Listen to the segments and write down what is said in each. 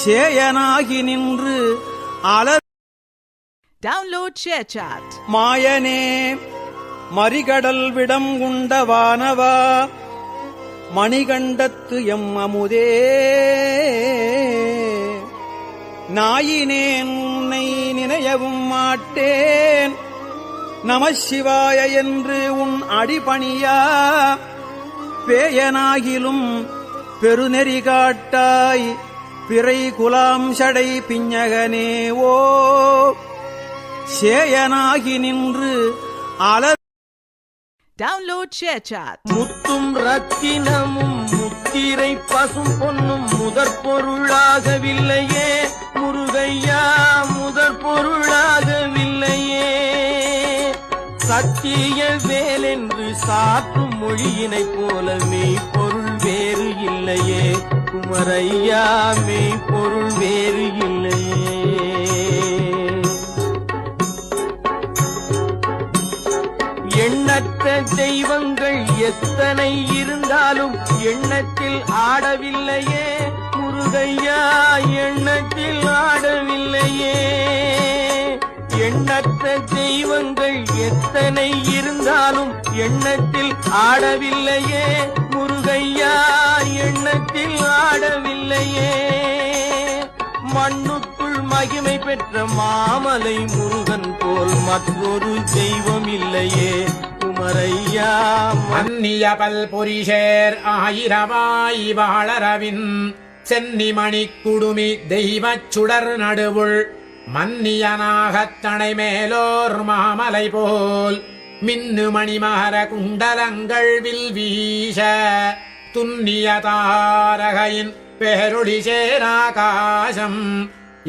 சேயனாகி நின்று அலர் ShareChat. மாயனே மறிகடல் விடம் உண்ட வானவா மணிகண்டத்து எம் அமுதே. நாயினேன் உன்னை நினையவும் மாட்டேன். நமசிவாய என்று உன் அடிபணியா பேயனாகிலும் பெருநெறி காட்டாய். பிறை குலாம் சடை பிஞகனே ஓ! சேயனாகி நின்று அலர் Download ShareChat. முத்தும் ரத்தினமும் முத்திரை பசும் பொன்னும் முதற் பொருளாகவில்லையே. முருகையா முதற் பொருளாகவில்லையே. சத்திய வேலென்று சாற்றும் மொழியினைப் போல மெய்ப்பொருள் வேறு இல்லையே. குமரையா மெய்ப்பொருள் வேறு இல்லையே எண்ணற்ற தெய்வங்கள் எத்தனை இருந்தாலும் எண்ணத்தில் ஆடவில்லையே. முருகையா எண்ணத்தில் ஆடவில்லையே. எண்ணற்ற தெய்வங்கள் எத்தனை இருந்தாலும் எண்ணத்தில் ஆடவில்லையே. மண்ணுக்குள் மகிமை பெற்ற மாமலை முருகன் போல் மற்றொரு தெய்வம் இல்லையே. குமரையா மன்னிய பல்பொரிஷேர் ஆயிரவாய் வாழரவின் சென்னிமணி குடுமி தெய்வச் சுடர் நடுவுள் மன்னியனாகத்தனை மேலோர் மாமலை போல் மின்னு மணிமகர குண்டலங்கள் வில் வீச துன்னிய தாரகையின் பேரொளி சேராகாசம்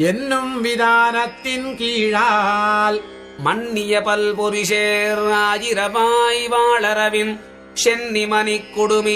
என்னும் விதானத்தின் கீழால் மன்னிய பல்பொரிசேர் ஆயிரவாய் வாழரவின் சென்னிமணிக் குடுமி